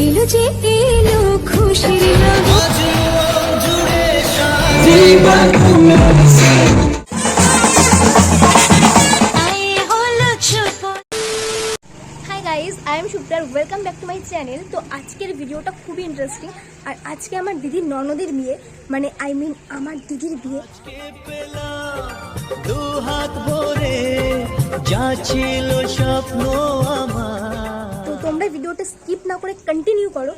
এলো যে এলো খুশির লগন আয়ে হলো ছোট। Hi I am Shuktar welcome back to my channel তো আজকের ভিডিওটা খুবই ইন্টারেস্টিং আর আজকে আমার দিদির ননদের বিয়ে মানে আই মিন আমার দিদির বিয়ে। দু হাত ভরে যা ছিল স্বপ্ন আমার। তোমরা ভিডিওটা স্কিপ না করে কন্টিনিউ করো।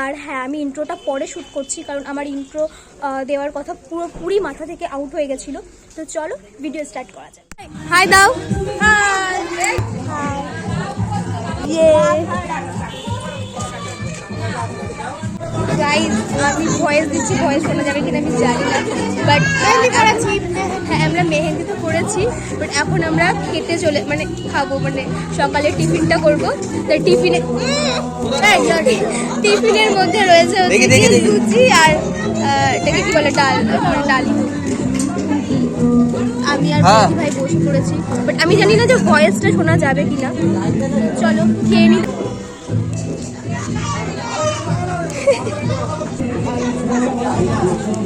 আর হ্যাঁ আমি ইন্ট্রোটা পরে শ্যুট করছি, কারণ আমার ইন্ট্রো দেওয়ার কথা পুরোপুরি মাথা থেকে আউট হয়ে গেছিল। তো চলো ভিডিও স্টার্ট করা যাক। হাই দাও আমি ভয়েস দিচ্ছি ভয়েস শোনা যাবে কিনা আমি জানি না। বাট আমরা মেহেন্দি তো করেছি বাট এখন আমরা খেতে চলে মানে খাব মানে সকালে টিফিনটা করব তো টিফিনে টিফিনের মধ্যে রয়েছে। লুচি আর এটাকে কি বলে ডাল মানে ডালি আমি আর হ্যাঁ। ভাই বসে পড়েছি বাট আমি জানি না যে ভয়েসটা শোনা যাবে কিনা চলো খেয়ে নি লোক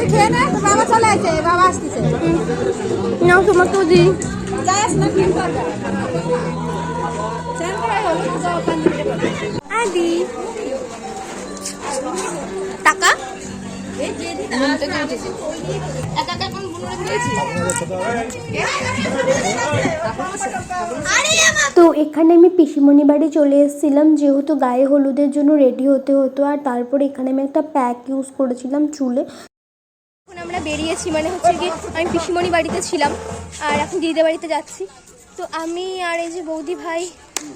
তুই খেয়ে নে তো বাবা চলে আসে বাবা আসতেছে। নাও তোমাকেও দিই। আদি। টাকা এখানে আমি পিসিমণি বাড়ি চলে এসেছিলাম যেহেতু গায়ে হলুদের জন্য রেডি হতে হতো আর তারপরে এখানে আমি একটা প্যাক ইউজ করেছিলাম চুলে। বেরিয়েছি মানে হচ্ছে কি আমি পিসিমণি বাড়িতে ছিলাম আর এখন দিদিদের বাড়িতে যাচ্ছি। তো আমি আর এই যে বৌদি ভাই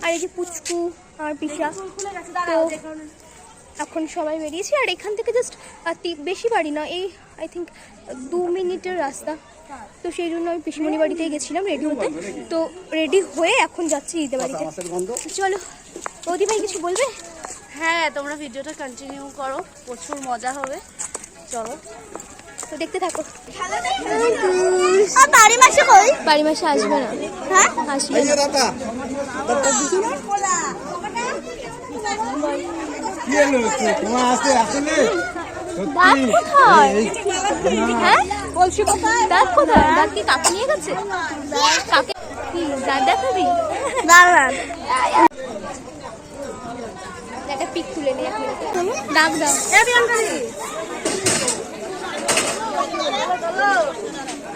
আর এই যে পুচকু আর পিসা তো এখন সবাই বেরিয়েছি আর এখান থেকে জাস্ট বেশি বাড়ি না এই আই থিঙ্ক দু মিনিটের রাস্তা। তো সেই জন্য আমি পিসিমণি বাড়িতেই গেছিলাম রেডি হতে। তো রেডি হয়ে এখন যাচ্ছি দিদিদের বাড়িতে। চলো বৌদি ভাই কিছু বলবে? হ্যাঁ তোমরা ভিডিওটা কন্টিনিউ করো প্রচুর মজা হবে। চলো। তো দেখতে থাকো। বাড়ি মাসে কই? বাড়ি মাসে আসবে না। হ্যাঁ? আসবে না। দাঁত কোথায়? হ্যাঁ? দাঁত কোথায়? দাঁত কি কাকু নিয়ে গেছে? কাকে? দাঁত দেখাবি? দাঁড়ান। একটা পিক তুলে নিয়ে ডাক দাও।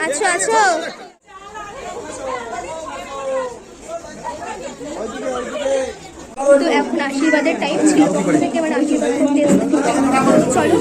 আছো আছো? তো এখন আশীর্বাদের টাইম ছিল থেকে এবার আশীর্বাদ করতে এসেছি। চলো।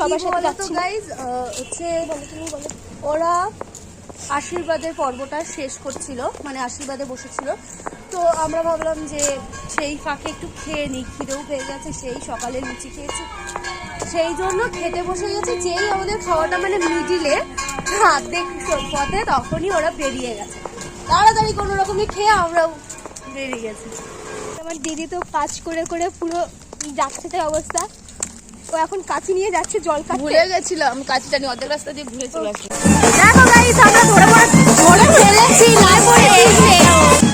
সবার সাথে যাচ্ছি। গাইজ হচ্ছে ওরা আশীর্বাদের পর্বটা শেষ করছিল মানে আশীর্বাদে বসেছিল। তো আমরা ভাবলাম যে সেই ফাঁকে একটু খেয়ে নিই খিদেও পেয়ে গেছে সেই সকালে লুচি খেয়েছি। সেই জন্য খেতে বসে গেছে যেই আমাদের খাওয়াটা মানে মিডিলে অর্ধেক পথে তখনই ওরা বেরিয়ে গেছে। তাড়াতাড়ি কোনো রকমই খেয়ে আমরাও বেরিয়ে গেছি। আমার দিদি তো কাজ করে করে পুরো যাচ্ছে অবস্থা। ও এখন কাছে নিয়ে যাচ্ছে জল কাটতে। ভুলে গেছিলাম কাজটা নিয়ে অর্ধেক রাস্তা দিয়ে ঘুরে চলে আসছি দেখো গাইস আমরা ধরে ধরে ফেলেছি না পড়ে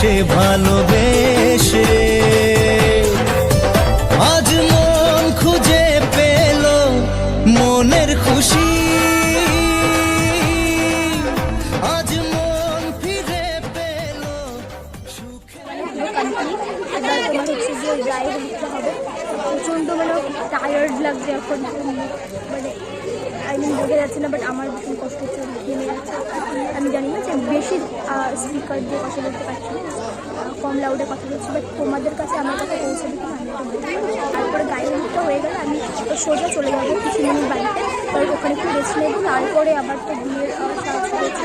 সে ভালোবেসে। আজ মন খুঁজে পেল মনের খুশি। আজ মন পেল প্রচণ্ড মানে টায়ার্ড লাগছে এখন। মানে মিন বোঝা যাচ্ছে না বাট আমার ভীষণ কষ্ট হচ্ছে ঘেমে যাচ্ছে আমি জানি না যে বেশি স্পিকার দিয়ে কথা বলতে পারছি কম লাউডে কথা বলছি বাট তোমাদের কাছে আমার কথা পৌঁছে দিতে আমি তারপরে গায়ে হলুদটা হয়ে গেলে আমি সোজা চলে যাব পিসিমণির বাড়িতে কারণ ওখানে একটু রেস্ট নেব তারপরে আবার তো বিয়ের সাজ করেছি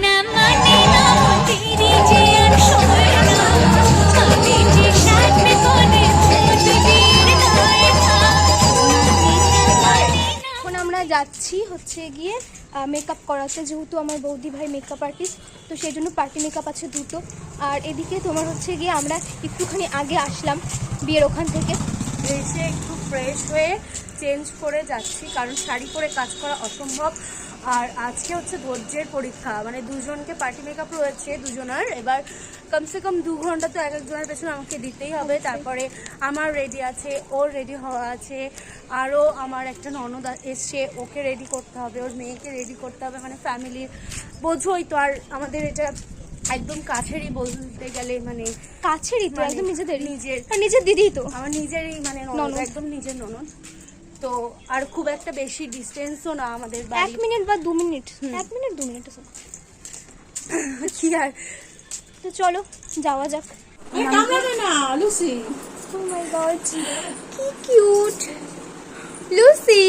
যাচ্ছি হচ্ছে গিয়ে মেকআপ করাতে, যেহেতু আমার বৌদি ভাই মেকআপ আর্টিস্ট তো সেই জন্য পার্টি মেকআপ আছে দুটো। আর এদিকে তোমার হচ্ছে গিয়ে আমরা একটুখানি আগে আসলাম বিয়ের ওখান থেকে। এসে একটু ফ্রেশ হয়ে চেঞ্জ করে যাচ্ছি কারণ শাড়ি পরে কাজ করা অসম্ভব। আর আজকে হচ্ছে ধৈর্যের পরীক্ষা মানে দুজনকে পার্টি মেকআপ রয়েছে দুজনার। এবার কমসে কম দু ঘণ্টা তো এক একজনের পেছনে আমাকে দিতেই হবে। তারপরে আমার রেডি আছে ওর রেডি হওয়া আছে আরও আমার একটা ননদ এসছে ওকে রেডি করতে হবে ওর মেয়েকে রেডি করতে হবে মানে ফ্যামিলির বোঝোই তো। আর আমাদের এটা একদম কাছেরই বলতে গেলে মানে কাছেরই তো মানে একদম নিজেদের নিজের নিজের দিদি তো। আমার নিজেরই মানে ননদ। একদম নিজের ননদ। তো আর খুব একটা বেশি ডিস্টেন্সও না আমাদের এক বাড়ি মিনিট বা দু মিনিট এক মিনিট দু মিনিট কি আর? তো চলো যাওয়া যাক। ও মাই গড কি কিউট লুসি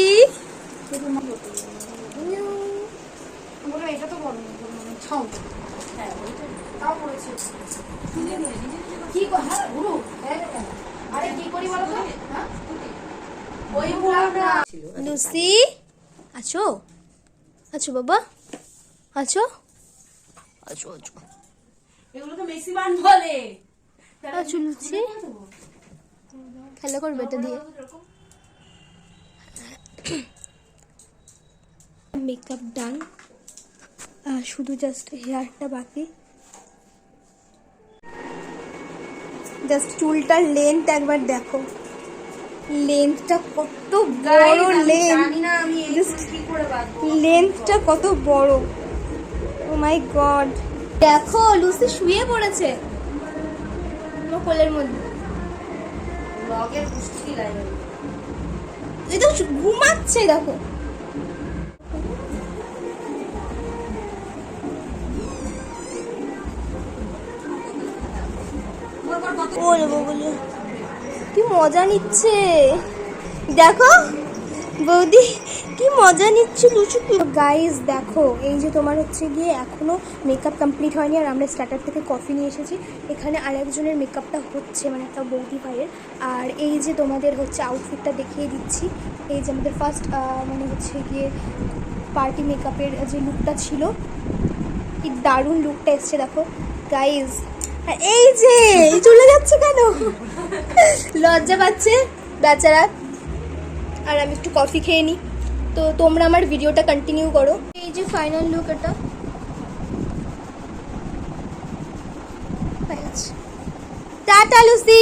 লুসি? আছো? আছো বাবা? আছো? আছো আছো। এগুলোকে মেসিবান বলে। আছো লুচি খেলা করবে এটা দিয়ে। Makeup done. শুধু জাস্ট হেয়ারটা বাকি। জাস্ট চুলটার লেন্থ একবার দেখো। লেন্থটা কত বড় লেন্থ লেন্থটা কত বড়? ও মাই গড দেখো লুসি শুয়ে পড়েছে। কোলের মধ্যে। এই তো ঘুমাচ্ছে দেখো। ওরে বগুলি কি মজা নিচ্ছে। দেখো, বৌদি, কি মজা নিচ্ছে লুচু গাইজ দেখো, এই যে তোমার হচ্ছে গিয়ে এখনও মেকআপ কমপ্লিট হয়নি, আর আমরা স্টার্টার থেকে কফি নিয়ে এসেছি। এখানে আরেকজনের মেকআপটা হচ্ছে মানে একটা বৌদি ভাইয়ের। আর এই যে তোমাদের হচ্ছে আউটফিটটা দেখিয়ে দিচ্ছি, এই যে আমাদের ফার্স্ট মানে হচ্ছে গিয়ে পার্টি মেকআপের যে লুকটা ছিল, কি দারুণ লুকটা এসছে, দেখো। গাইজ এই যে চলে যাচ্ছে কেন? লজ্জা পাচ্ছে বেচারা। আর আমি একটু কফি খেয়ে নিই তো তোমরা আমার ভিডিওটা কন্টিনিউ করো। এই যে ফাইনাল লুক এটা। Tata, Lucy!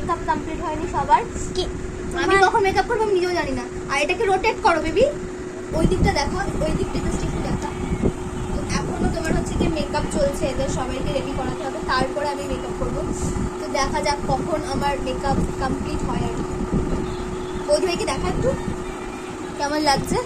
মেকআপ কমপ্লিট হয়নি সবার। কি? আমি কখন মেকআপ করব আমি নিজেও জানি না। আর এটাকে রোটেট করো বেবি ওই দিকটা দেখো ওই দিকটা জাস্ট একটু দেখা। তো এখনও তোমার হচ্ছে কি মেকআপ চলছে এদের সবাইকে রেডি করাতে হবে। তারপরে আমি মেকআপ করব। তো দেখা যাক কখন আমার মেকআপ কমপ্লিট হয় আর কি। বৌদি ভাইকে দেখা একটু। কেমন লাগছে?